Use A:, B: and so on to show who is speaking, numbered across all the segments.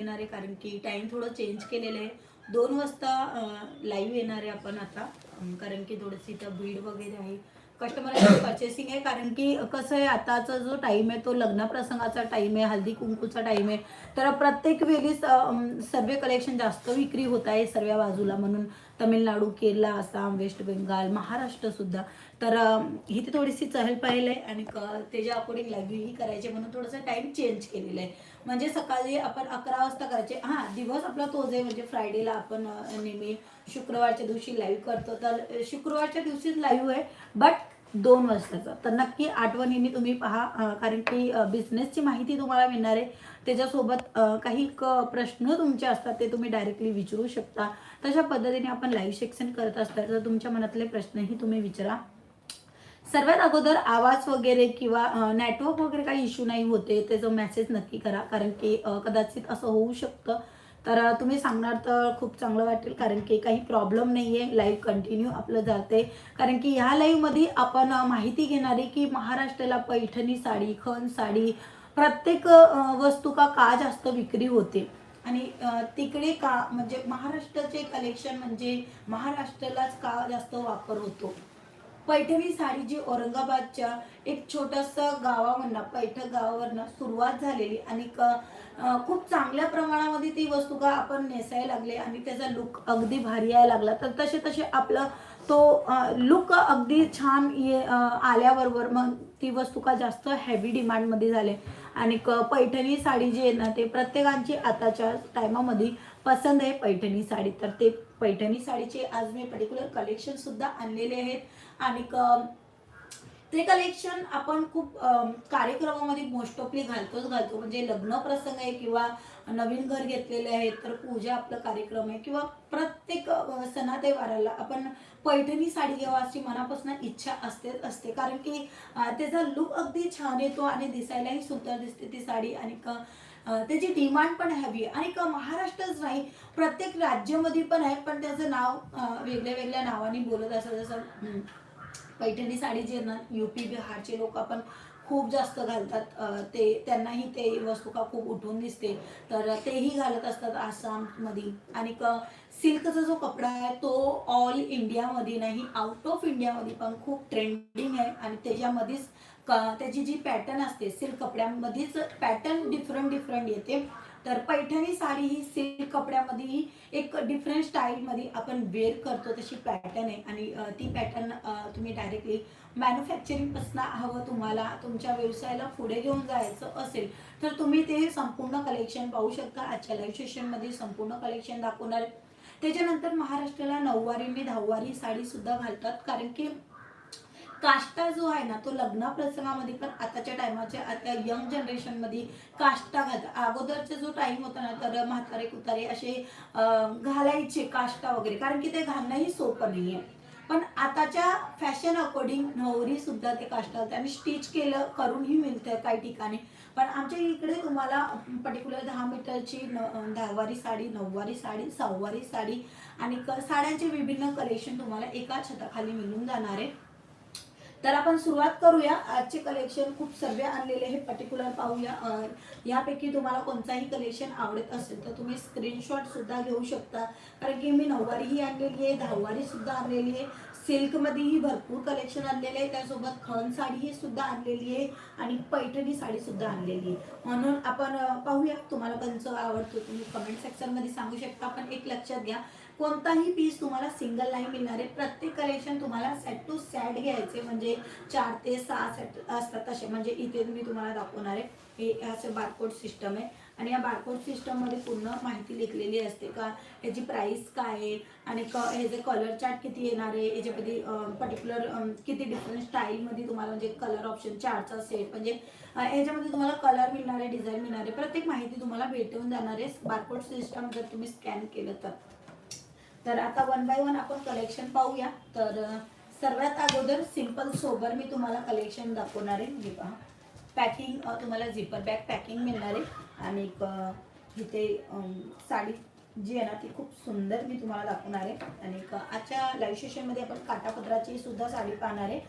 A: येणार आहे कारण की टाइम थोडं चेंज केलेलं आहे. दोन वाजता लाईव्ह येणार आहे आपण आता. कारण की थोडीशी इथं भीड वगैरे आहे. कस्टमरांची पर्चेसिंग आहे कारण की कसं आहे आताचा जो टाईम आहे तो लग्न प्रसंगाचा टाईम आहे हल्दी कुंकूचा टाईम आहे. तर प्रत्येक वेळीच सर्वे कलेक्शन जास्त विक्री होत आहे सर्व बाजूला. म्हणून तमिळनाडू केरळ आसाम वेस्ट बेंगाल महाराष्ट्र सुद्धा. तर इथे थोडीशी चहल पाहिलं आहे आणि क- त्याच्या अकॉर्डिंग लाईव्हही करायचे म्हणून थोडंसं टाइम चेंज केलेला आहे. म्हणजे सकाळी आपण अकरा वाजता करायचे. हां दिवस आपला तोच आहे. म्हणजे फ्रायडेला आपण नेहमी शुक्रवारच्या दिवशी लाईव्ह करतो. तर शुक्रवारच्या दिवशीच लाईव्ह आहे बट दोन वाजताचा. तर नक्की आठवणीने तुम्ही पहा कारण की बिझनेसची माहिती तुम्हाला मिळणार आहे. त्याच्यासोबत काही क प्रश्न तुमचे असतात ते तुम्ही डायरेक्टली विचारू शकता. तशा पद्धतीने आपण लाईव्ह सेक्शन करत असतात तर तुमच्या मनातले प्रश्नही तुम्ही विचारा. सर्वात अगोदर आवाज वगैरे किंवा नेटवर्क वगैरे काही इश्यू नाही होते त्याचं मेसेज नक्की करा. कारण की कदाचित असं होऊ शकतं. तर तुम्ही सांगणार तर खूप चांगलं वाटेल. कारण की काही प्रॉब्लेम नाही आहे लाईव्ह कंटिन्यू आपलं जाते. कारण की ह्या लाईव्हमध्ये आपण माहिती घेणारे की महाराष्ट्राला पैठणी साडी खण साडी प्रत्येक वस्तू का का जास्त विक्री होते. आणि तिकडे का म्हणजे महाराष्ट्राचे कलेक्शन म्हणजे महाराष्ट्रालाच का जास्त वापर होतो? पैठणी साडी जी औरंगाबादच्या एक छोटंसं गावावरनं पैठण गावावरनं सुरुवात झालेली आणि क- खूप चांगल्या प्रमाणामध्ये ती वस्तू का आपण नेसायला लागले आणि त्याचा लुक अगदी भारी यायला लागला. तर तसे तसे आपलं तो लुक अगदी छान ये आल्याबरोबर मग ती वस्तू का जास्त हॅवी डिमांडमध्ये झाले. आणि क- पैठणी साडी जी आहे ना ते प्रत्येकांची आताच्या टायमामध्ये पसंत आहे पैठणी साडी. तर ते पैठणी साडीचे आज मी पर्टिक्युलर कलेक्शन सुद्धा आणलेले आहेत. आणि क- ते कलेक्शन आपण खूप कार्यक्रमामध्ये मोस्ट ऑफली घालतोच घालतो. म्हणजे लग्न प्रसंग आहे किंवा नवीन घर घेतलेले आहे तर पूजा आपलं कार्यक्रम आहे. किंवा प्रत्येक सणातेवाराला आपण पैठणी साडी घ्यावा अशी मनापासून इच्छा असते असते. कारण की त्याचा लुक अगदी छान येतो आणि दिसायलाही सुंदर दिसते ती साडी. आणि क- त्याची डिमांड पण हवी. आहे आणि क- महाराष्ट्रच नाही प्रत्येक राज्यामध्ये पण आहे पण त्याचं नाव वेगळ्या वेगळ्या नावाने बोलत असं जसं पैठणी साडी जे ना युपी बिहारचे लोक आपण खूप जास्त घालतात ते त्यांनाही ते वस्तू का खूप उठून दिसते. तर तेही घालत असतात आसाममध्ये. आणि क सिल्कचा जो कपडा आहे तो ऑल इंडियामध्ये नाही आउट ऑफ इंडियामध्ये पण खूप ट्रेंडिंग आहे. आणि त्याच्यामध्येच त्याची जी पॅटर्न असते सिल्क कपड्यांमध्येच पॅटर्न डिफरंट डिफरंट येते. तर पैठणी साडी ही सिल्क कपड्यामध्येही एक डिफरंट स्टाईलमध्ये आपण वेअर करतो तशी पॅटर्न आहे. आणि ती पॅटर्न तुम्ही डायरेक्टली मॅन्युफॅक्चरिंगपासून हवं तुम्हाला तुमच्या व्यवसायाला पुढे घेऊन जायचं असेल तर तुम्ही ते संपूर्ण कलेक्शन पाहू शकता. आजच्या लाईव्ह सेशनमध्ये संपूर्ण कलेक्शन दाखवणार त्याच्यानंतर महाराष्ट्राला नऊवारी आणि दहावारी साडीसुद्धा घालतात. कारण की काष्टा जो आहे ना तो लग्न प्रसंगामध्ये पण आताच्या टायमाच्या आता यंग जनरेशनमध्ये काष्टा घालतात. अगोदरचा जो टाईम होता ना तर म्हातारे कुतारे असे घालायचे काष्टा वगैरे. कारण की ते घालणंही सोपं नाही आहे पण आताच्या फॅशन अकॉर्डिंग नवरी सुद्धा ते काष्टा आणि स्टिच केलं करूनही मिळतं काही ठिकाणी. पण आमच्या इकडे तुम्हाला पर्टिक्युलर दहा मीटरची न दहावारी साडी नऊवारी साडी सहावारी साडी आणि क साड्यांचे विभिन्न कलेक्शन तुम्हाला एका छताखाली मिळून जाणार आहे. तर आपण सुरुवात करूया. आजचे कलेक्शन खूप सर्व आणलेले हे पर्टिक्युलर पाहूया. यापैकी तुम्हाला कोणताही कलेक्शन आवडत असेल तर तुम्ही स्क्रीनशॉट सुद्धा घेऊ शकता. कारण की मी नऊवारीही आणलेली आहे दहावारी सुद्धा आणलेली आहे. सिल्कमध्येही भरपूर कलेक्शन आणलेले आहे त्यासोबत खण साडीही सुद्धा आणलेली आहे आणि पैठणी साडी सुद्धा आणलेली आहे. म्हणून आपण पाहूया. तुम्हाला कोणचं आवडतो तुम्ही कमेंट सेक्शनमध्ये सांगू शकता. पण एक लक्षात घ्या. कोणताही पीस तुम्हाला सिंगल नाही मिळणार आहे. प्रत्येक कलेक्शन तुम्हाला सेट टू सेट घ्यायचे. म्हणजे चार ते सहा सेट असतात तसे. म्हणजे इथे मी तुम्हाला दाखवणार आहे. हे असं बारकोड सिस्टम आहे. आणि या बारकोड सिस्टममध्ये पूर्ण माहिती लिखलेली असते का? ह्याची प्राईस काय आहे? आणि क ह्याचे कलर चार्ट किती येणार आहे? याच्यामध्ये पर्टिक्युलर किती डिफरंट स्टाईलमध्ये तुम्हाला म्हणजे कलर ऑप्शन चारचा सेट म्हणजे याच्यामध्ये ह्याच्यामध्ये तुम्हाला कलर मिळणार आहे डिझाईन मिळणार आहे. प्रत्येक माहिती तुम्हाला भेटून जाणार आहे. बारकोड सिस्टम जर तुम्ही स्कॅन केलं तर. तर आता वन बाय वन आपण कलेक्शन पाहूया. तर सर्वात अगोदर सिंपल सोबर मी तुम्हाला कलेक्शन दाखवणार आहे. हे पहा. पॅकिंग तुम्हाला झिपर बॅग पॅकिंग मिळणार आहे. आणि इथे साडी जी आहे ना ती खूप सुंदर मी तुम्हाला दाखवणार आहे. आणि आजच्या लाईव्ह सेशनमध्ये आपण काटापत्राची सुद्धा साडी पाहणार आहे.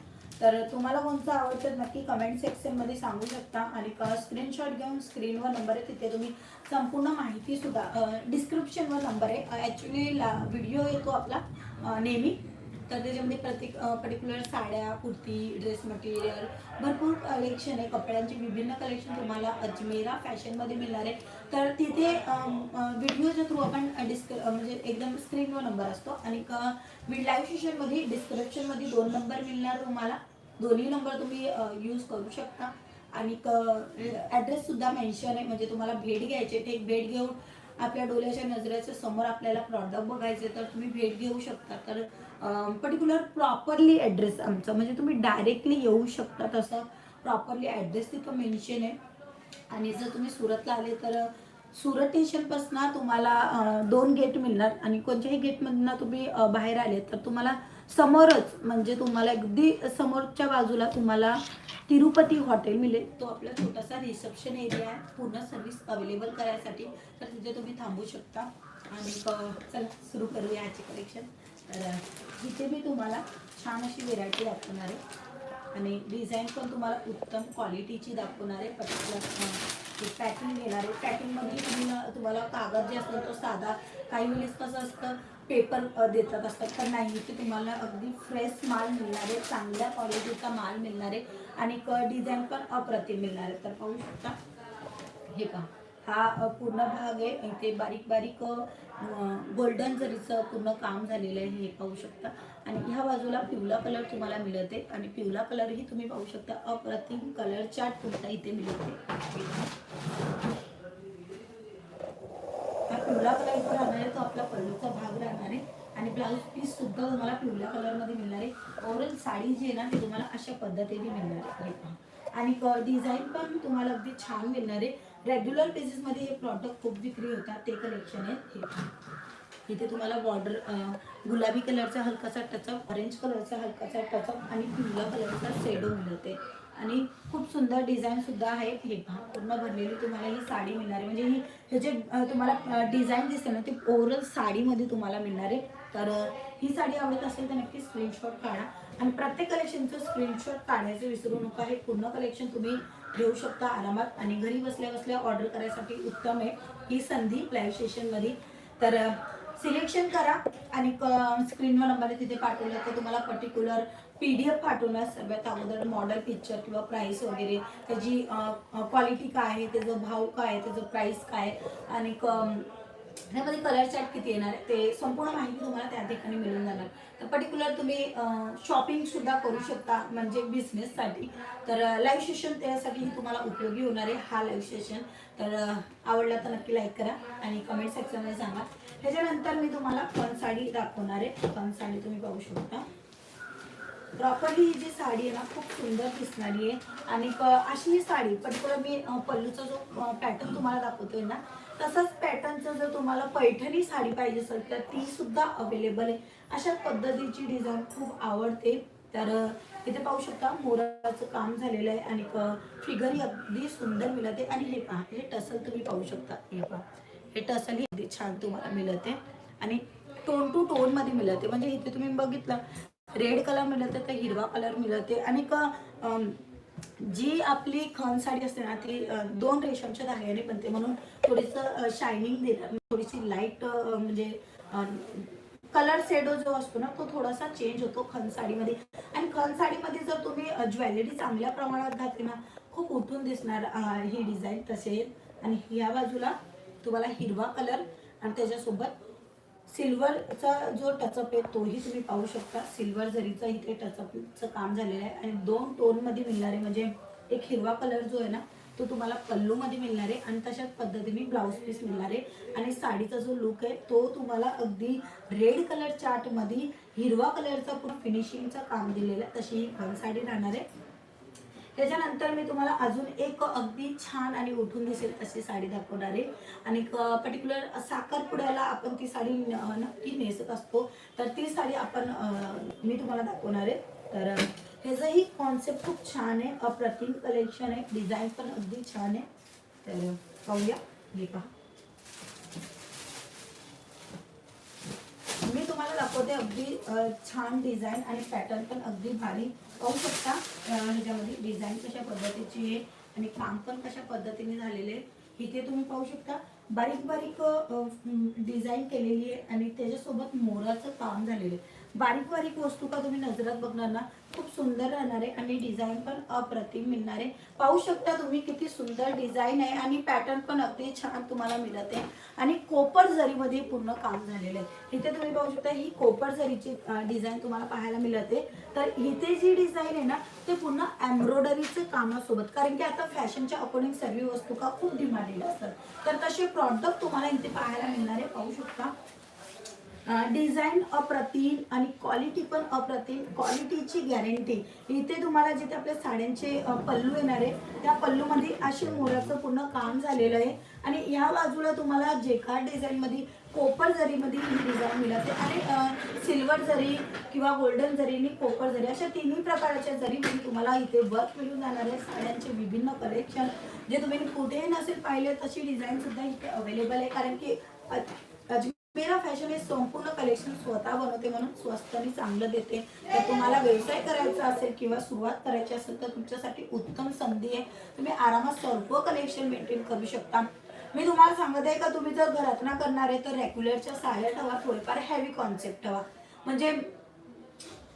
A: तर तुम्हाला कोणतं आवडतं नक्की कमेंट सेक्शनमध्ये सांगू शकता. आणि स्क्रीनशॉट घेऊन स्क्रीनवर नंबर आहे तिथे तुम्ही संपूर्ण माहितीसुद्धा डिस्क्रिप्शनवर नंबर आहे. ॲक्च्युली व्हिडिओ येतो आपला नेहमी. तर त्याच्यामध्ये प्रत्येक पर्टिक्युलर साड्या कुर्ती ड्रेस मटेरियल भरपूर कलेक्शन आहे. कपड्यांचे विभिन्न कलेक्शन तुम्हाला अजमेरा फॅशनमध्ये मिळणार आहे. तर तिथे व्हिडिओच्या थ्रू आपण डिस्क एकदम स्क्रीनवर नंबर असतो. आणि लाईव्ह सेशनमध्ये डिस्क्रिप्शनमध्ये दोन नंबर मिळणार तुम्हाला. दोन्ही नंबर तुम्ही यूज करू शकता. आणि ॲड्रेससुद्धा मेन्शन आहे. म्हणजे तुम्हाला भेट घ्यायची ते भेट घेऊन आपल्या डोळ्याच्या नजरेच्या समोर आपल्याला प्रॉडक्ट बघायचे तर तुम्ही भेट घेऊ शकता. तर पर्टिक्युलर प्रॉपरली ॲड्रेस आमचा. म्हणजे तुम्ही डायरेक्टली येऊ शकता तसं. प्रॉपरली ॲड्रेस तिथं मेन्शन आहे. आणि जर तुम्ही सुरतला आले तर सुरत स्टेशनपासून तुम्हाला दोन गेट मिळणार आणि कोणत्याही गेटमधनं तुम्ही बाहेर आले तर तुम्हाला समोरच म्हणजे तुम्हाला अगदी समोरच्या बाजूला तुम्हाला तिरुपती हॉटेल मिळेल. तो आपला छोटासा रिसेप्शन एरिया आहे. पूर्ण सर्व्हिस अवेलेबल करायसाठी. तर तिथे तुम्ही थांबू शकता. आणि चला सुरू करूया ह्याचे कलेक्शन तर इथे मी तुम्हाला छान अशी व्हेरायटी दाखवणार आहे. आणि डिझाईन पण तुम्हाला उत्तम क्वालिटीची दाखवणार आहे. पर्टिक्युलर पॅकिंग घेणार आहे. पॅकिंगमध्ये तुम्ही तुम्हाला कागद जे असतो तो साधा काही वेळेस कसं असतं पेपर देतात असतात. तर नाही की तुम्हाला अगदी फ्रेश माल मिळणार आहे. चांगल्या क्वालिटीचा माल मिळणार आहे. आणि क डिझाईन पण अप्रतिम मिळणार आहे. तर पाहू शकता हे का हा पूर्ण भाग आहे. इथे बारीक बारीक गोल्डन जरीचं पूर्ण काम झालेलं आहे हे पाहू शकता. आणि ह्या बाजूला पिवळा कलर तुम्हाला मिळते आणि पिवळा कलरही तुम्ही पाहू शकता. अप्रतिम कलर चार्ट तुमचा इथे मिळते. हा पिवळा कलर इथे राहणार आहे. तो आपला पल्लूचा भाग राहणार आहे. आणि ब्लाऊज पीस सुद्धा तुम्हाला पिवळ्या कलरमध्ये मिळणार आहे. ओव्हरऑल साडी जी आहे ना ती तुम्हाला अशा पद्धतीने मिळणार आहे. आणि डिझाईन पण तुम्हाला अगदी छान मिळणार आहे. रेग्युलर बेसिसमध्ये हे प्रॉडक्ट खूप विक्री होतात ते कलेक्शन आहे हे इथे तुम्हाला बॉर्डर गुलाबी कलरचा हलकासा टचअप ऑरेंज कलरचा हलकासा टचअप आणि पिवळा कलरचा शेडो मिळते आणि खूप सुंदर डिझाईन सुद्धा आहे. हे पहा पूर्ण भरलेली तुम्हाला ही साडी मिळणार आहे. म्हणजे ही हे जे तुम्हाला डिझाईन दिसते ना ते ओव्हरऑल साडीमध्ये तुम्हाला मिळणार आहे. तर ही साडी आवडत असेल तर नक्की स्क्रीनशॉट काढा. आणि प्रत्येक कलेक्शनचं स्क्रीनशॉट काढायचं विसरू नका. हे पूर्ण कलेक्शन तुम्ही घेऊ शकता आरामात. आणि घरी बसल्या बसल्या ऑर्डर करायसाठी उत्तम आहे. ही संधी लाईव्ह सेशनमध्ये तर सिलेक्शन करा. आणि स्क्रीनवर नंबर तिथे पाठवलं तर तुम्हाला पर्टिक्युलर पी डी एफ पाठवणार. सगळ्यात अगोदर मॉडेल पिक्चर किंवा प्राईस वगैरे. त्याची क्वालिटी काय आहे? त्याचा भाव काय आहे? त्याचं प्राईस काय आणि क- ह्यामध्ये कलर चार्ट किती येणार आहे? ते संपूर्ण माहिती तुम्हाला त्या ठिकाणी मिळून जाणार. तर पर्टिक्युलर तुम्ही शॉपिंग सुद्धा करू शकता म्हणजे बिझनेससाठी तर लाईव्ह सेशन त्यासाठी तुम्हाला उपयोगी होणार आहे हा लाईव्ह सेशन तर आवडला तर नक्की लाईक करा आणि कमेंट सेक्शनमध्ये सांगा. त्याच्यानंतर मी तुम्हाला पण साडी दाखवणार आहे. पण साडी तुम्ही पाहू शकता. प्रॉपरली ही जी साडी आहे ना खूप सुंदर दिसणारी आहे. आणि अशी ही साडी पर्टिक्युलर मी पल्लूचा जो पॅटर्न तुम्हाला दाखवतोय ना तसंच पॅटर्नचं जर तुम्हाला पैठणी साडी पाहिजे असेल तर ती सुद्धा अवेलेबल आहे. अशा पद्धतीची डिझाईन खूप आवडते. तर इथे पाहू शकता मोराचं काम झालेलं आहे आणि फिगरही अगदी सुंदर मिळते. आणि हे पहा हे टसल तुम्ही पाहू शकता. हे पहा हे टसल ही अगदी छान तुम्हाला मिळते. आणि टोन टू टोनमध्ये मिळते. म्हणजे इथे तुम्ही बघितलं रेड कलर मिळते तर हिरवा कलर मिळते. आणि जी आपली खण साडी असते ना ती दोन रेशमच्या धाग्याने बनते. म्हणून थोडीसं शायनिंग देणार थोडीशी लाइट म्हणजे कलर शेडो जो असतो ना तो थोडासा चेंज होतो खण साडीमध्ये. आणि खण साडीमध्ये जर तुम्ही ज्वेलरी चांगल्या प्रमाणात घातली ना खूप उठून दिसणार ही डिझाईन तसे. आणि ह्या बाजूला तुम्हाला हिरवा कलर आणि त्याच्यासोबत सिल्वरचा जो टचअप आहे तोही तुम्ही पाहू शकता. सिल्वर जरीचा इथे टचअपचं काम झालेलं आहे आणि दोन टोनमध्ये मिळणारे म्हणजे एक हिरवा कलर जो आहे ना तो तुम्हाला पल्लूमध्ये मिळणार आहे आणि तशाच पद्धतीने ब्लाऊज पीस मिळणार. आहे आणि साडीचा जो लुक आहे तो तुम्हाला अगदी रेड कलर चार्टमध्ये हिरवा कलरचा पूर्ण फिनिशिंगचं काम दिलेलं आहे. तशी ही साडी राहणार आहे. त्याच्यानंतर मी तुम्हाला अजून एक अगदी छान आणि उठून दिसेल अशी साडी दाखवणार आहे. आणि पर्टिक्युलर साखरपुड्याला आपण ती साडी न- नक्की नेसत असतो. तर ती साडी आपण मी तुम्हाला दाखवणार आहे. तर ह्याचंही कॉन्सेप्ट खूप छान आहे. अप्रतिम कलेक्शन आहे. डिझाईन पण अगदी छान आहे. तर पाहूया. हे पहा मी तुम्हाला दाखवते अगदी छान डिझाईन आणि पॅटर्न पण अगदी भारी. पाहू शकता ह्याच्यामध्ये डिझाईन कशा पद्धतीची आहे आणि काम पण कशा पद्धतीने झालेले आहे. इथे तुम्ही पाहू शकता बारीक बारीक डिझाईन केलेली आहे आणि त्याच्यासोबत मोराचं काम झालेलं आहे. बारीक बारीक वस्तू का तुम्ही नजरात बघणार ना खूप सुंदर राहणार आहे आणि डिझाईन पण अप्रतिम मिळणार. आहे पाहू शकता तुम्ही किती सुंदर डिझाईन आहे आणि पॅटर्न पण अगदी छान तुम्हाला मिळत. आहे आणि कोपर जरीमध्ये पूर्ण काम झालेलं आहे. इथे तुम्ही पाहू शकता ही कोपर जरीची डिझाईन तुम्हाला पाहायला मिळते. तर इथे जी डिझाईन आहे ना ते पूर्ण एम्ब्रॉयडरीचे कामासोबत. कारण की आता फॅशनच्या अकॉर्डिंग सर्व वस्तू का खूप डिमांडेड असतात. तर तसे प्रॉडक्ट तुम्हाला इथे पाहायला मिळणार आहे पाहू शकता. डिझाईन अप्रतिम आणि क्वालिटी पण अप्रतिम. क्वालिटीची गॅरंटी इथे तुम्हाला जिथे आपल्या साड्यांचे पल्लू येणार आहे त्या पल्लूमध्ये असे मोराचं पूर्ण काम झालेलं आहे. आणि ह्या बाजूला तुम्हाला जे का डिझाईनमध्ये कोपर जरीमध्ये ही डिझाईन मिळते आणि सिल्वर जरी किंवा गोल्डन जरी आणि कोपर जरी अशा तिन्ही प्रकारच्या जरीमध्ये तुम्हाला इथे वर्क मिळून जाणार आहे. साड्यांचे विभिन्न कलेक्शन जे तुम्ही कुठेही नसेल पाहिले तशी डिझाईन सुद्धा इथे अवेलेबल आहे. कारण की अजून मेरा फॅशन हे संपूर्ण कलेक्शन स्वतः बनवते म्हणून स्वस्त आणि चांगलं देते. तर तुम्हाला व्यवसाय करायचा असेल किंवा सुरुवात करायची असेल तर तुमच्यासाठी उत्तम संधी आहे. तुम्ही आरामात सर्व कलेक्शन मेंटेन करू शकता. मी तुम्हाला सांगत आहे का तुम्ही जर घरात ना करणार आहे तर रेग्युलरच्या साड्या ठेवा थोडेफार हेवी कॉन्सेप्ट ठेवा. म्हणजे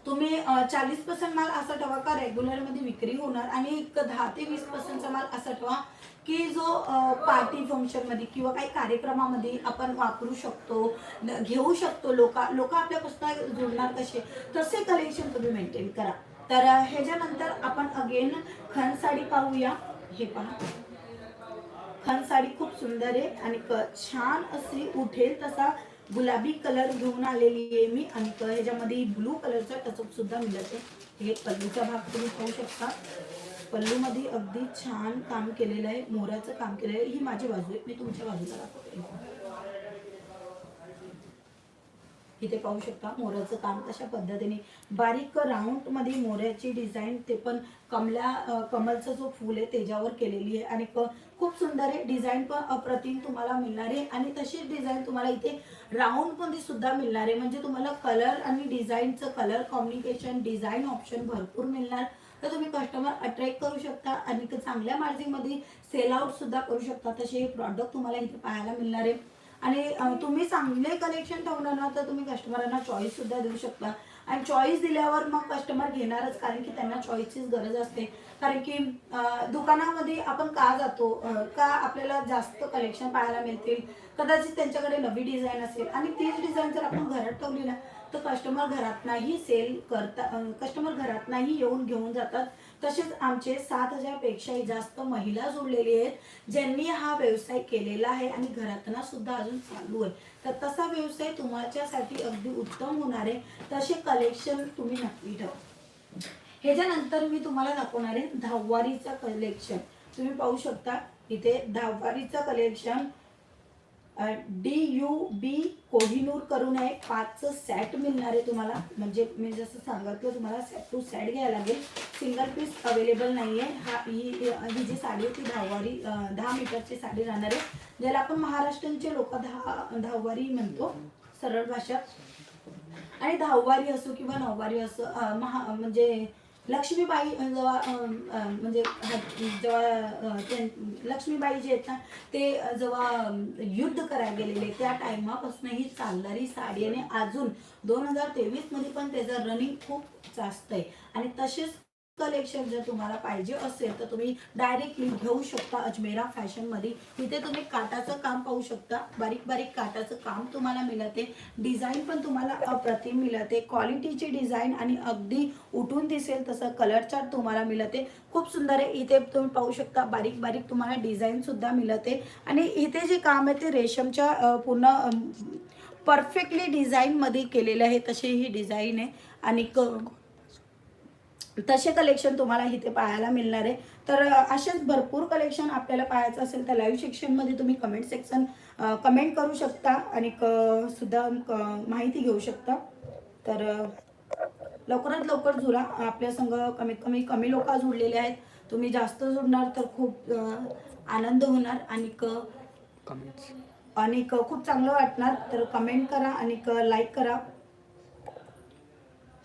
A: तुम्ही चाळीस पर्सेंट माल असा ठेवा का रेग्युलरमध्ये विक्री होणार आणि एक दहा ते वीस पर्सेंटचा माल असा ठेवा की जो पार्टी फंक्शनमध्ये किंवा काही कार्यक्रमामध्ये आपण वापरू शकतो घेऊ शकतो लोक लोक आपल्यापासून जुळणार कसे? तसे कलेक्शन तुम्ही मेंटेन करा. तर ह्याच्यानंतर आपण अगेन खन साडी पाहूया. हे पहा. खण साडी खूप सुंदर आहे आणि छान अशी उठेल तसा गुलाबी कलर घेऊन आलेली आहे मी आणि ह्याच्यामध्ये ब्लू कलरचा टचअप सुद्धा मिळत आहे. हे पल्लूचा भाग तुम्ही पाहू शकता. पल्लूमध्ये अगदी छान काम केलेलं आहे मोराचं काम केलेलं आहे. ही माझी बाजू आहे. मी तुमच्या बाजूला दाखवते. इथे पाहू शकता मोराचं काम कशा पद्धतीने. बारीक राऊंडमध्ये मोऱ्याची डिझाईन ते पण कमला कमलचं जो फूल आहे त्याच्यावर केलेली आहे. आणि खूप सुंदर आहे. डिझाईन पण अप्रतिम तुम्हाला मिळणार आहे. आणि तशीच डिझाईन तुम्हाला इथे राऊंडमध्ये सुद्धा मिळणार आहे. म्हणजे तुम्हाला कलर आणि डिझाईनचं कलर कॉम्युनिकेशन डिझाईन ऑप्शन भरपूर मिळणार. तर तुम्ही कस्टमर अट्रॅक्ट करू शकता आणि चांगल्या मार्जिनमध्ये सेल आउट सुद्धा करू शकता. तसे हे प्रॉडक्ट तुम्हाला इथे पाहायला मिळणार आहे. आणि तुम्ही चांगले कलेक्शन ठेवणार ना तर तुम्ही कस्टमरांना चॉईस सुद्धा देऊ शकता. आणि चॉईस दिल्यावर मग कस्टमर घेणारच कारण की त्यांना चॉईसचीच गरज असते. कारण की दुकानामध्ये आपण का जातो का आपल्याला जास्त कलेक्शन पाहायला मिळतील? कदाचित त्यांच्याकडे नवी डिझाईन असेल आणि तीच डिझाईन जर आपण घरात ठेवली ना तर कस्टमर घरात नाही सेल करता कस्टमर घरात नाही येऊन घेऊन जातात. तसेच आमचे सात हजारपेक्षाही जास्त महिला जोडलेली आहेत ज्यांनी हा व्यवसाय केलेला आहे आणि घरातना सुद्धा अजून चालू आहे. तर तसा व्यवसाय तुमच्यासाठी अगदी उत्तम होणार आहे. तसे कलेक्शन तुम्ही नक्की ठेवा. ह्याच्यानंतर मी तुम्हाला दाखवणार आहे दहावारीचा कलेक्शन तुम्ही पाहू शकता इथे धाववारीचं collection D U B Kohinoor करून आहे पाचचं सॅट मिळणार आहे तुम्हाला. म्हणजे मी जसं सांगितलं तुम्हाला सॅट टू सॅट घ्यायला लागेल. सिंगल पीस अवेलेबल नाही आहे हा ही ही जी साडी आहे ती दहावारी दहा मीटरची साडी राहणार आहे. ज्याला आपण महाराष्ट्रांचे लोक दहा दहावारी म्हणतो सरळ भाषा आणि दहावारी असो किंवा नऊवारी असो महा म्हणजे लक्ष्मीबाई जेव्हा म्हणजे जेव्हा लक्ष्मीबाई जे आहेत ना ते जेव्हा युद्ध करायला गेलेले त्या टायमापासून ही चालणारी साडी. आणि अजून दोन हजार तेवीसमध्ये पण त्याचं रनिंग खूप जास्त आहे. आणि तसेच कलेक्शन जर तुम्हाला पाहिजे असेल तर तुम्ही डायरेक्टली घेऊ शकता अजमेरा फॅशनमध्ये इथे तुम्ही काटाचं काम पाहू शकता. बारीक बारीक काटाचं काम तुम्हाला मिळते. डिझाईन पण तुम्हाला अप्रतिम मिळते. क्वालिटीची डिझाईन आणि अगदी उठून दिसेल तसं कलर चार्ट तुम्हाला मिळते. खूप सुंदर आहे. इथे तुम्ही पाहू शकता बारीक बारीक तुम्हाला डिझाईन सुद्धा मिळते. आणि इथे जे काम आहे ते रेशमच्या पूर्ण परफेक्टली डिझाईनमध्ये केलेलं आहे. तशी ही डिझाईन आहे. आणि क तसे कलेक्शन तुम्हाला इथे पाहायला मिळणार आहे. तर असेच भरपूर कलेक्शन आपल्याला पाहायचं असेल तर लाईव्ह सेक्शनमध्ये तुम्ही कमेंट सेक्शन कमेंट करू शकता आणि क सुद्धा क- माहिती घेऊ शकता. तर लवकरात लवकर जुळा. आपल्या संघ कमीत कमी कमी लोक जुळलेले आहेत. तुम्ही जास्त जुळणार तर खूप आनंद होणार आणि क आणि खूप चांगलं वाटणार. तर कमेंट करा आणि लाईक करा.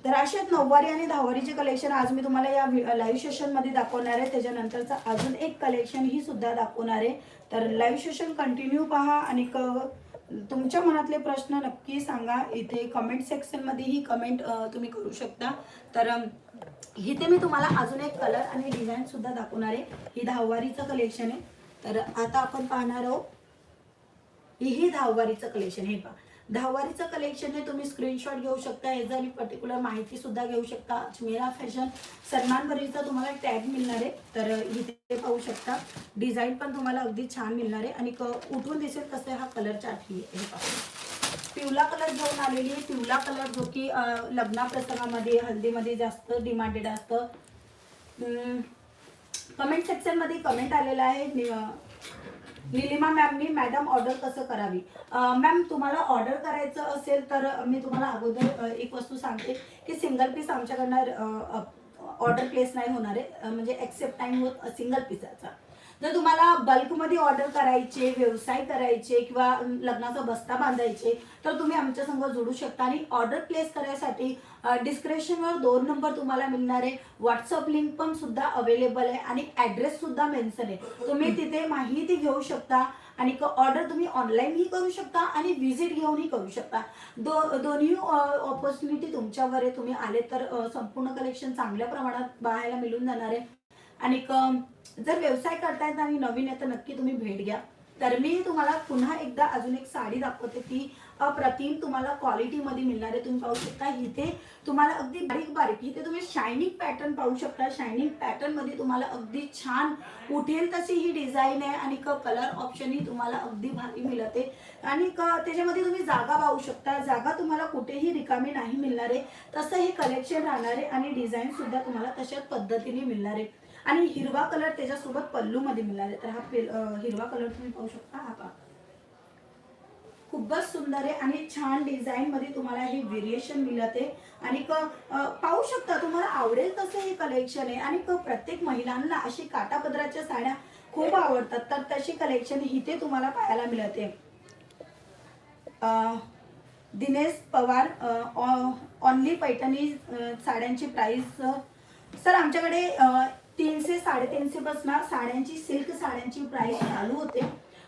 A: तर असेच नऊवारी आणि दहावारीचे कलेक्शन आज मी तुम्हाला या लाईव्ह सेशनमध्ये दाखवणार आहे. त्याच्यानंतरचं अजून एक कलेक्शन ही सुद्धा दाखवणार आहे. तर लाईव्ह सेशन कंटिन्यू पहा आणि क तुमच्या मनातले प्रश्न नक्की सांगा. इथे कमेंट सेक्शनमध्येही कमेंट तुम्ही करू शकता. तर इथे मी तुम्हाला अजून एक कलर आणि डिझाईन सुद्धा दाखवणार आहे. ही दहावारीचं कलेक्शन आहे. तर आता आपण पाहणार आहोत. ही दहावारीचं कलेक्शन हे पहा. दहावारीचं कलेक्शन हे तुम्ही स्क्रीनशॉट घेऊ शकता याचा आणि पर्टिक्युलर माहिती सुद्धा घेऊ शकता. अजमेरा फॅशन सलमान बरीचा तुम्हाला टॅग मिळणार आहे तर इथे पाहू शकता. डिझाईन पण तुम्हाला अगदी छान मिळणार आहे. आणि क- उठून दिसेल तसे हा कलर चार्ट हे पाहू. पिवला कलर घेऊन आलेली आहे. पिवला कलर जो की लग्ना लग्नाप्रसंगामध्ये हल्दीमध्ये जास्त डिमांडेड असतं. कमेंट सेक्शनमध्ये कमेंट आलेला आहे. निलिमा मॅमनी मॅडम ऑर्डर कसं करावी? मॅम तुम्हाला ऑर्डर करायचं असेल तर मी तुम्हाला अगोदर एक वस्तू सांगते की सिंगल पीस आमच्याकडनं ऑर्डर प्लेस नाही होणार आहे. म्हणजे ॲक्सेप्ट नाही होत सिंगल पीसाचा जर तुम्हाला बल्कमध्ये ऑर्डर करायचे व्यवसाय करायचे किंवा लग्नाचा बस्ता बांधायचे तर तुम्ही आमच्या संग जोडू शकता. आणि ऑर्डर प्लेस करायसाठी डिस्क्रिप्शनवर दोन नंबर तुम्हाला मिळणार आहे. व्हॉट्सअप लिंक पण सुद्धा अवेलेबल आहे आणि ॲड्रेस सुद्धा मेन्शन आहे. तुम्ही तिथे माहिती घेऊ शकता आणि ऑर्डर तुम्ही ऑनलाईनही करू शकता आणि व्हिजिट घेऊनही करू शकता. दो दोन्ही ऑपॉर्च्युनिटी तुमच्यावर आहे. तुम्ही आले तर संपूर्ण कलेक्शन चांगल्या प्रमाणात पाहायला मिळून जाणार आहे. आणि जर व्यवसाय करतायत आणि नवीन आहे तर नक्की तुम्ही भेट घ्या. तर मी तुम्हाला पुन्हा एकदा अजून एक साडी दाखवते. ती अप्रतिम तुम्हाला क्वालिटीमध्ये मिळणार आहे. तुम्ही पाहू शकता इथे तुम्हाला अगदी बारीक बारीक इथे तुम्ही शायनिंग पॅटर्न पाहू शकता. शायनिंग पॅटर्नमध्ये तुम्हाला अगदी छान उठेल तशी ही डिझाईन आहे. आणि कलर ऑप्शनही तुम्हाला अगदी भारी मिळते. आणि क- त्याच्यामध्ये तुम्ही जागा पाहू शकता. जागा तुम्हाला कुठेही रिकामी नाही मिळणार आहे. तसं हे कलेक्शन राहणार आहे आणि डिझाईनसुद्धा तुम्हाला तशाच पद्धतीने मिळणार आहे. आणि हिरवा कलर त्याच्यासोबत पल्लू मध्ये मिळणार आहे. तर हा हिरवा कलर तुम्ही पाहू शकता हा पहा. खूपच सुंदर आहे आणि छान डिझाईन मध्ये तुम्हाला हे व्हेरिएशन मिळते आणि क पाहू शकता तुम्हाला आवडेल तसं हे कलेक्शन आहे. आणि प्रत्येक महिलांना अशी काटापदराच्या साड्या खूप आवडतात. तर तशी कलेक्शन इथे तुम्हाला पाहायला मिळते दिनेश पवार ऑनली पैठणी साड्यांची प्राइस सर आमच्याकडे तीनशे साडेतीनशे पासून साड्यांची सिल्क साड्यांची प्राइस चालू होते.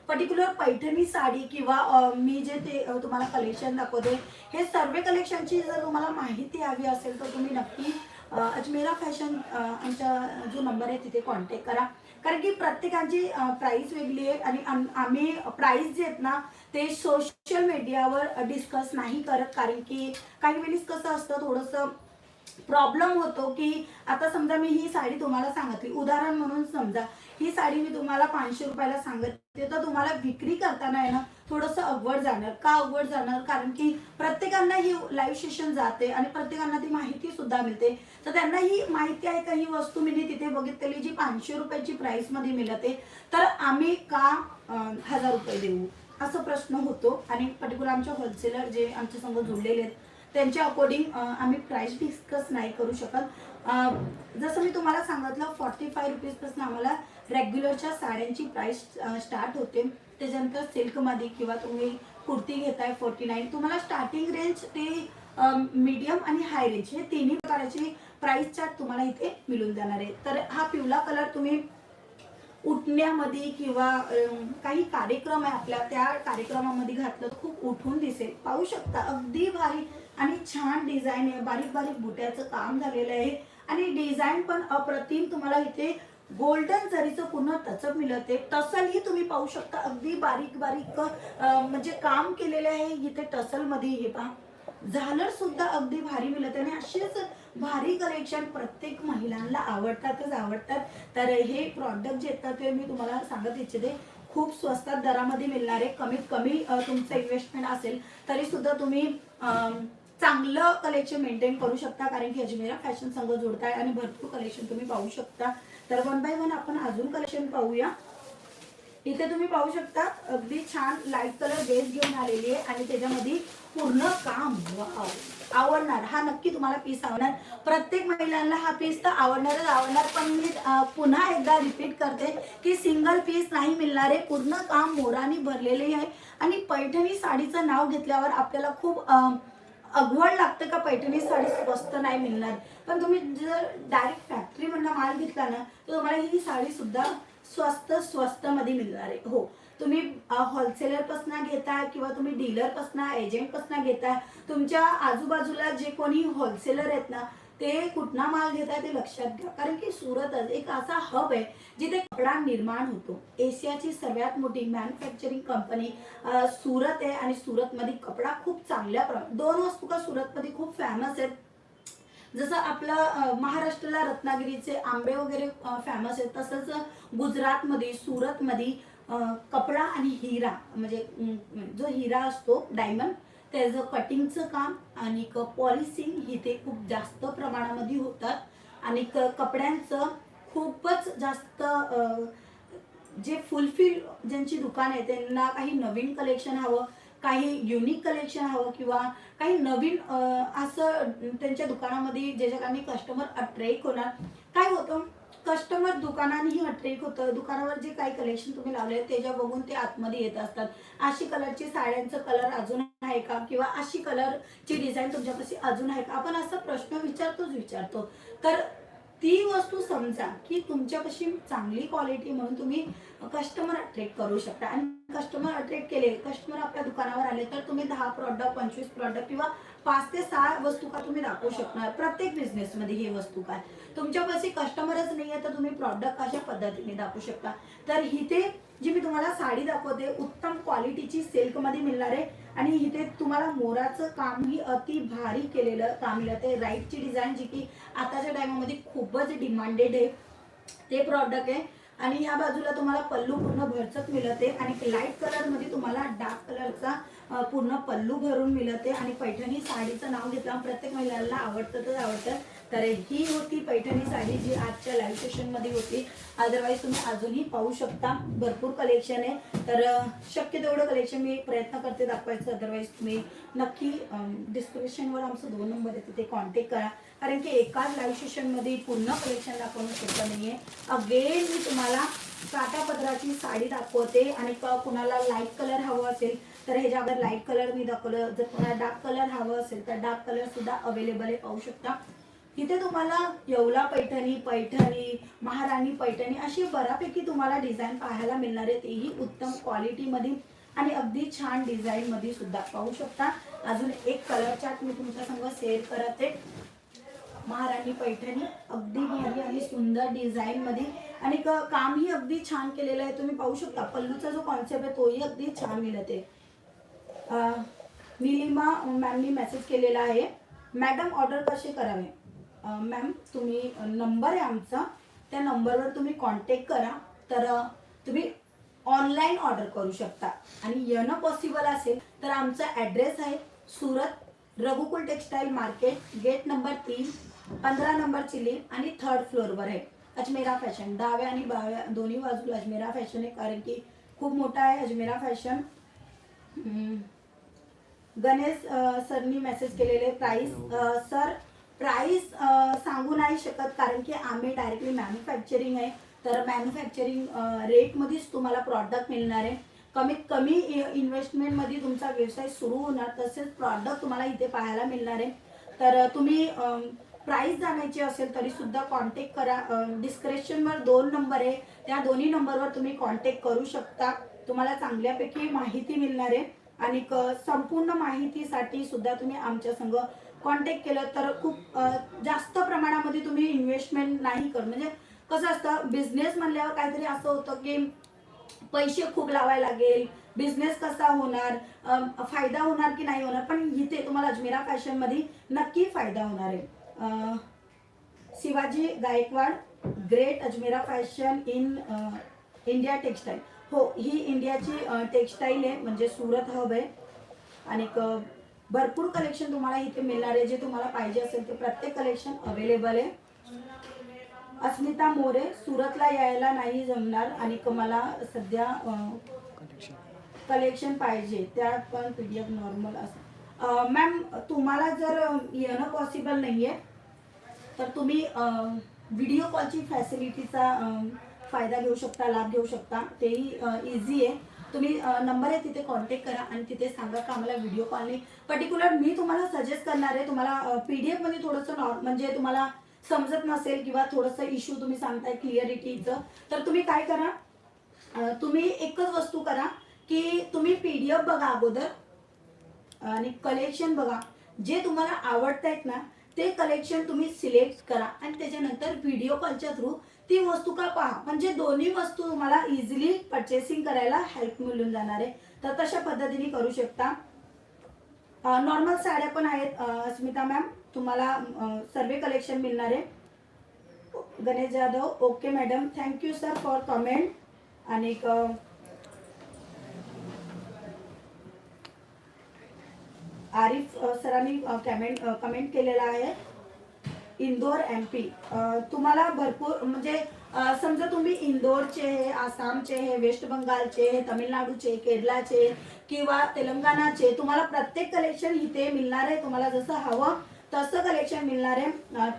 A: पर्टिक्युलर पैठणी साडी किंवा मी जे ते तुम्हाला कलेक्शन दाखवते हे सर्व कलेक्शनची जर तुम्हाला माहिती हवी असेल तर तुम्ही नक्की अजमेरा फॅशन आमचा जो नंबर आहे तिथे कॉन्टॅक्ट करा. कारण की प्रत्येकाची प्राईस वेगळी आहे आणि आम- आम्ही प्राईस जे आहेत ना ते सोशल मीडियावर डिस्कस नाही करत. कारण की काही वेळेस कसं असतं थोडंसं प्रॉब्लेम होतो की आता समजा मी ही साडी तुम्हाला सांगितली उदाहरण म्हणून समजा ही साडी मी तुम्हाला पाचशे रुपयाला सांगते तर तुम्हाला विक्री करताना आहे ना थोडंसं अवघड जाणार. का अवघड जाणार? कारण की प्रत्येकांना ही लाईव्ह सेशन जाते आणि प्रत्येकांना ती माहिती सुद्धा मिळते. तर त्यांना ही माहिती आहे का? ही वस्तू मी तिथे बघितलेली जी पाचशे रुपयाची प्राइसमध्ये मिळते. तर आम्ही का हजार रुपये देऊ? असा प्रश्न होतो. आणि पर्टिक्युलर आमच्या होलसेलर जे आमच्या संग जोडलेले आहेत त्यांच्या अकॉर्डिंग आम्ही प्राईस डिस्कस नाही करू शकत. जसं मी तुम्हाला सांगितलं फॉर्टी फाय रुपीजपासून आम्हाला रेग्युलरच्या साड्यांची प्राईस स्टार्ट होते. त्याच्यानंतर सिल्कमध्ये किंवा तुम्ही कुर्ती घेताय फोर्टी नाईन तुम्हाला स्टार्टिंग रेंज ते मीडियम आणि हाय रेंज हे तिन्ही प्रकारचे प्राईस चार्ट तुम्हाला इथे मिळून जाणार आहे. तर हा पिवळा कलर तुम्ही उठण्यामध्ये किंवा काही कार्यक्रम आहे आपल्या त्या कार्यक्रमामध्ये घातलं खूप उठून दिसेल. पाहू शकता अगदी भारी आणि छान डिझाईन आहे. बारीक बारीक बुट्याचं काम झालेलं आहे. आणि डिझाईन पण अप्रतिम. तुम्हाला इथे गोल्डन जरीचं पूर्ण टचअप मिळते टसलही तुम्ही पाहू शकता. अगदी बारीक बारीक म्हणजे काम केलेले आहे इथे टसलमध्ये हे पहा. झालर सुद्धा अगदी भारी मिळते आणि असेच भारी कलेक्शन प्रत्येक महिलांना आवडतातच आवडतात. तर हे प्रॉडक्ट जे येतात ते मी तुम्हाला सांगत इच्छिते. खूप स्वस्तात दरामध्ये मिळणारे कमीत कमी तुमचं इन्व्हेस्टमेंट असेल तरी सुद्धा तुम्ही चांगलं कलेक्शन मेंटेन करू शकता कारण की अजमेरा फॅशन संघ जोडताय आणि भरपूर कलेक्शन तुम्ही पाहू शकता. तर वन बाय वन आपण अजून कलेक्शन पाहूया. इथे तुम्ही पाहू शकता अगदी छान लाइट कलर बेस घेऊन आलेली आहे आणि त्याच्यामध्ये पूर्ण काम वाव आवडणार. हा नक्की तुम्हाला पीस आवडणार. प्रत्येक महिलांना हा पीस तर आवडणारच आवडणार पण मी पुन्हा एकदा रिपीट करते की सिंगल पीस नाही मिळणार आहे पूर्ण काम मोरानी भरलेले आहे. आणि पैठणी साडीचं नाव घेतल्यावर आपल्याला खूप अं, अगवड लागतं का पैठणी साडी? स्वस्त नाही मिळणार. पण तुम्ही जर डायरेक्ट फॅक्टरीमधनं माल घेतला ना तर तुम्हाला ही साडी सुद्धा स्वस्त स्वस्त मध्ये मिळणार आहे. हो. तुम्ही होलसेलरपासून घेताय किंवा तुम्ही डीलरपासून एजंटपासून घेताय तुमच्या आजूबाजूला जे कोणी होलसेलर आहेत ना ते कुठला माल घेताय ते लक्षात घ्या. कारण की सुरतच एक असा हब आहे जिथे कपडा निर्माण होतो. एशियाची सर्वात मोठी मॅन्युफॅक्चरिंग कंपनी सुरत आहे आणि सुरतमध्ये कपडा खूप चांगल्या प्रमाणात दोन वस्तू का सुरतमध्ये खूप फेमस आहेत. जसं आपलं महाराष्ट्राला रत्नागिरीचे आंबे वगैरे फेमस आहेत. तसंच गुजरातमध्ये सुरतमध्ये कपडा आणि हिरा म्हणजे जो हिरा असतो डायमंड त्याचं कटिंगचं काम आणि पॉलिसिंग इथे खूप जास्त प्रमाणामध्ये होतात. आणि क- कपड्यांचं खूपच जास्त जे फुलफिल ज्यांची दुकान आहे त्यांना काही नवीन कलेक्शन हवं काही युनिक कलेक्शन हवं किंवा काही नवीन असं त्यांच्या दुकानामध्ये ज्याच्या ज्याच्याकडे कस्टमर अट्रॅक्ट होणार काय होतं? कस्टमर दुकानानेही अट्रॅक्ट होतं. दुकानावर जे काही कलेक्शन तुम्ही लावले त्याच्या बघून ते आतमध्ये येत असतात. अशी कलरची साड्यांचं कलर अजून आहे का? किंवा अशी कलरची डिझाईन तुमच्यापाशी अजून आहे का? आपण असा प्रश्न विचारतोच विचारतो. तर ती वस्तू समजा की तुमच्यापाशी चांगली क्वालिटी म्हणून तुम्ही कस्टमर अट्रॅक्ट करू शकता. आणि कस्टमर अट्रॅक्ट केले कस्टमर आपल्या दुकानावर आले तर तुम्ही दहा प्रॉडक्ट पंचवीस प्रॉडक्ट किंवा पाच ते सहा वस्तू का तुम्ही दाखवू शकणार? प्रत्येक बिझनेसमध्ये ही वस्तू काय? तुमच्यापाशी कस्टमरच नाही आहे तर तुम्ही प्रॉडक्ट कशा पद्धतीने दाखवू शकता? तर इथे जी मी तुम्हाला साडी दाखवते उत्तम क्वालिटीची सिल्कमध्ये मिळणार आहे आणि इथे तुम्हाला मोराचं कामही अति भारी केलेलं काम मिळत आहे राईटची डिझाईन जी की आताच्या टायमामध्ये खूपच डिमांडेड आहे. ते प्रॉडक्ट आहे. आणि ह्या बाजूला तुम्हाला पल्लू पूर्ण भरचक मिळते आणि लाइट कलरमध्ये तुम्हाला डार्क कलरचा पूर्ण पल्लू भरून मिळते आणि पैठणी साडीचं नाव घेतलं प्रत्येक महिलांना आवडतंच आवडतं. तर ही होती पैठणी साडी जी आजच्या लाईव्ह सेशनमध्ये होती. अदरवाईज तुम्ही अजूनही पाहू शकता. भरपूर कलेक्शन आहे. तर शक्य तेवढं कलेक्शन मी प्रयत्न करते दाखवायचं. अदरवाईज तुम्ही नक्की डिस्क्रिप्शनवर आमचं दोन नंबर आहे तिथे कॉन्टॅक्ट करा. कारण की एकाच लाईव्ह सेशनमध्ये पूर्ण कलेक्शन दाखवणं सोपं नाही आहे अगेन मी तुम्हाला काटापदराची साडी दाखवते आणि कुणाला लाइट कलर हवं असेल तर ह्याच्यावर लाइट कलर मी दाखवलं जर कुणाला डार्क कलर हवं असेल तर डार्क कलर सुद्धा अवेलेबल आहे पाहू शकता. इथे तुम्हाला येवला पैठणी पैठणी महाराणी पैठणी अशी बऱ्यापैकी तुम्हाला डिझाईन पाहायला मिळणार आहे. तेही उत्तम क्वालिटीमध्ये आणि अगदी छान डिझाईन मध्ये सुद्धा. पाहू शकता. अजून एक कलर चार्ट मी तुमच्या संग शेअर करते. महाराणी पैठणी अगदी भारी आणि सुंदर डिझाईन मध्ये आणि कामही अगदी छान केलेलं आहे. तुम्ही पाहू शकता. पल्लूचा जो कॉन्सेप्ट आहे तोही अगदी छान मिळते आहे. निलिमा मॅमनी मेसेज केलेला आहे. मॅडम ऑर्डर कसे करावे? मॅम तुम्ही नंबर आहे आमचा. त्या नंबरवर तुम्ही कॉन्टॅक्ट करा. तर तुम्ही ऑनलाईन ऑर्डर करू शकता. आणि येणं पॉसिबल असेल तर आमचा ॲड्रेस आहे Surat Raghukul textile market gate number तीन पंधरा नंबर चिली आणि थर्ड फ्लोअरवर आहे. अजमेरा फॅशन डाव्या आणि बाव्या दोन्ही बाजूला अजमेरा फॅशन आहे कारण की खूप मोठा आहे अजमेरा फॅशन गणेश सरनी मेसेज केलेले प्राईस सर प्राईस सांगू नाही शकत कारण की आम्ही डायरेक्टली मॅन्युफॅक्चरिंग आहे. तर मॅन्युफॅक्चरिंग रेटमध्येच तुम्हाला प्रॉडक्ट मिळणार आहे. कमीत कमी इन्व्हेस्टमेंटमध्ये तुमचा व्यवसाय सुरू होणार तसेच प्रॉडक्ट तुम्हाला इथे पाहायला मिळणार आहे. तर तुम्ही प्राईस जाण्याची असेल तरी सुद्धा कॉन्टॅक्ट करा. डिस्क्रिप्शनवर दोन नंबर आहे. त्या दोन्ही नंबरवर तुम्ही कॉन्टॅक्ट करू शकता. तुम्हाला चांगल्यापैकी माहिती मिळणार आहे. आणि संपूर्ण माहितीसाठी सुद्धा तुम्ही आमच्या संग कॉन्टॅक्ट केलं तर खूप जास्त प्रमाणामध्ये तुम्ही इन्व्हेस्टमेंट नाही कर. म्हणजे कसं असतं बिझनेस म्हणल्यावर काहीतरी असं होतं की पैसे खूप लावायला लागेल बिझनेस कसा होणार फायदा होणार की नाही होणार. पण इथे तुम्हाला अजमेरा फॅशनमध्ये नक्की फायदा होणार आहे. Shivaji Gaikwad great Ajmera fashion in India textile हो ही इंडियाची टेक्सटाईल आहे म्हणजे सुरत हब आहे. आणि भरपूर कलेक्शन तुम्हाला इथे मिळणार आहे. जे तुम्हाला पाहिजे असेल ते प्रत्येक कलेक्शन अवेलेबल आहे. अस्मिता मोरे सुरतला यायला नाही जमणार. आणि मला सध्या कलेक्शन पाहिजे. त्यात पण पी डी एफ नॉर्मल असं मॅम तुम्हाला जर येणं पॉसिबल नाही आहे तर तुम्ही व्हिडिओ कॉलची फॅसिलिटीचा फायदा घेऊ शकता लाभ घेऊ शकता. तेही इझी आहे. तुम्ही नंबर आहे तिथे कॉन्टॅक्ट करा आणि तिथे सांगा का आम्हाला व्हिडिओ कॉलने पर्टिक्युलर मी तुम्हाला सजेस्ट करणार आहे तुम्हाला पी डी एफमध्ये थोडंसं नॉ म्हणजे तुम्हाला समजत नसेल किंवा थोडंसं इश्यू तुम्ही सांगताय क्लिअरिटीचं तर तुम्ही काय करा तुम्ही एकच वस्तू करा की तुम्ही पी डी एफ बघा अगोदर आणि कलेक्शन बघा. जे तुम्हाला आवडत आहेत ना ते कलेक्शन तुम्ही सिलेक्ट करा आणि त्याच्यानंतर व्हिडिओ कॉलच्या थ्रू ती वस्तू का पहा? म्हणजे दोन्ही वस्तू तुम्हाला इझिली परचेसिंग करायला हेल्प मिळून जाणार आहे. तर तशा पद्धतीने करू शकता. नॉर्मल साड्या पण आहेत अस्मिता मॅम तुम्हाला सर्वे कलेक्शन मिळणार आहे. Ganesh Jadhav okay madam thank you sir for comment आणि आरिफ सरांनी कमेंट कमेंट केलेला आहे. इंदोर एम पी तुम्हाला भरपूर म्हणजे समजा तुम्ही इंदोरचे हे आसामचे हे वेस्ट बंगालचे हे तमिळनाडूचे केरळाचे किंवा तेलंगणाचे तुम्हाला प्रत्येक कलेक्शन इथे मिळणार आहे. तुम्हाला जसं हवं तसं कलेक्शन मिळणार आहे.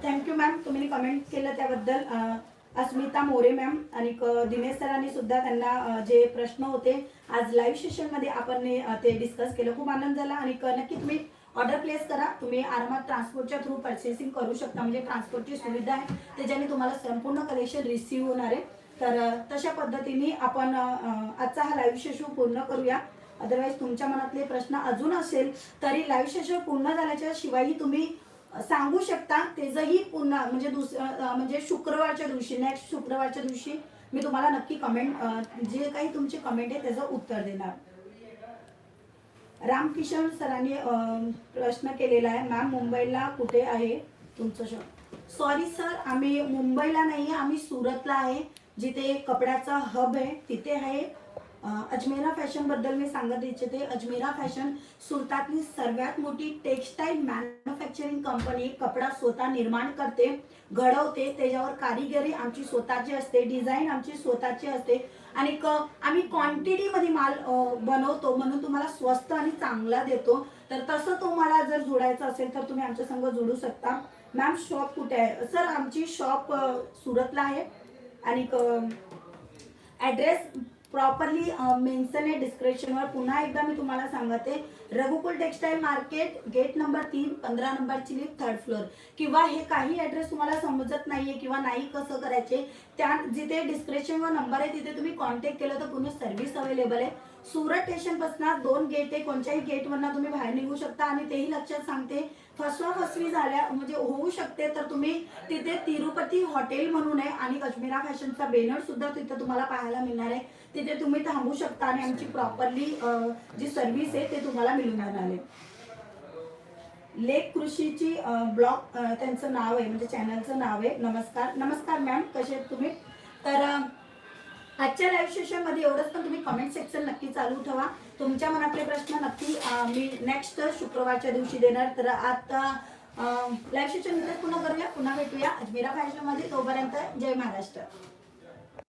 A: थँक्यू मॅम तुम्ही कमेंट केलं त्याबद्दल. अस्मिता मोरे मॅम आणि दिनेश सरांनी सुद्धा त्यांना जे प्रश्न होते आज लाईव्ह सेशनमध्ये आपण ते डिस्कस केलं. खूप आनंद झाला. आणि क- नक्की तुम्ही ऑर्डर प्लेस करा. तुम्ही आरामात ट्रान्सपोर्टच्या थ्रू परचेसिंग करू शकता. म्हणजे ट्रान्सपोर्टची सुविधा आहे. त्याच्याने तुम्हाला संपूर्ण कलेक्शन रिसिव्ह होणार आहे. तर तशा पद्धतीने आपण आजचा हा लाईव्ह सेशन पूर्ण करूया. अदरवाईज तुमच्या मनातले प्रश्न अजून असेल तरी लाईव्ह सेशन पूर्ण झाल्याच्या शिवायही तुम्ही सांगू शकता. त्याचंही पुन्हा म्हणजे दुस म्हणजे शुक्रवारच्या दिवशी नेक्स्ट शुक्रवारच्या दिवशी मी तुम्हाला नक्की कमेंट जे काही तुमचे कमेंट आहे त्याचं उत्तर देणार. रामकिशन सरांनी प्रश्न केलेला आहे मॅम मुंबईला कुठे आहे तुमचं शॉप सॉरी सर आम्ही मुंबईला नाही आहे आम्ही सुरतला आहे. जिथे कपड्याचा हब आहे तिथे आहे. अजमेरा फॅशनबद्दल मी सांगत इच्छिते. अजमेरा फॅशन सुरतातली सर्वात मोठी टेक्स्टाईल मॅन्युफॅक्चरिंग कंपनी. कपडा स्वतः निर्माण करते घडवते त्याच्यावर कारिगरी आमची स्वतःची असते डिझाईन आमची स्वतःची असते. आणि क आम्ही क्वांटिटीमध्ये माल बनवतो म्हणून तुम्हाला स्वस्त आणि चांगला देतो. तर तसं तुम्हाला जर जोडायचं असेल तर तुम्ही आमच्या संग जोडू शकता. मॅम शॉप कुठे आहे? सर आमची शॉप सुरतला आहे. आणि ॲड्रेस प्रॉपरली मेन्सन आहे डिस्क्रिप्शनवर पुन्हा एकदा मी तुम्हाला सांगते Raghukul textile market gate number तीन पंधरा नंबरची लिफ्ट थर्ड फ्लोअर किंवा हे काही ॲड्रेस तुम्हाला समजत नाहीये किंवा नाही कसं करायचे त्या जिथे डिस्क्रिप्शनवर नंबर आहे तिथे तुम्ही कॉन्टॅक्ट केलं तर पूर्ण सर्व्हिस अवेलेबल आहे. सुरत स्टेशनपासून दोन गेट आहे कोणत्याही गेटवरनं तुम्ही बाहेर निघू शकता. आणि तेही लक्षात सांगते फसवाफसवी झाल्या म्हणजे होऊ शकते तर तुम्ही तिथे तिरुपती हॉटेल म्हणून आहे आणि कश्मीरा फॅशनचा बॅनर सुद्धा तिथे तुम्हाला पाहायला मिळणार आहे. तिथे तुम्ही थांबू शकता आणि आमची प्रॉपरली जी सर्व्हिस आहे ते तुम्हाला मिळून जाणार आहे. लेक कृषीची ब्लॉग त्यांचं नाव आहे म्हणजे चॅनलचं नाव आहे. नमस्कार. नमस्कार मॅम कसे आहेत तुम्ही? तर आजच्या लाईव्ह सेशनमध्ये एवढंच पण तुम्ही कमेंट सेक्शन नक्की चालू ठेवा. तुमच्या मनातले प्रश्न नक्की मी नेक्स्ट शुक्रवारच्या दिवशी देणार. तर आता लाईव्ह सेशन इथेच पुन्हा करूया पुन्हा भेटूया. अजमेरा फॅशनमध्ये तोपर्यंत जय महाराष्ट्र.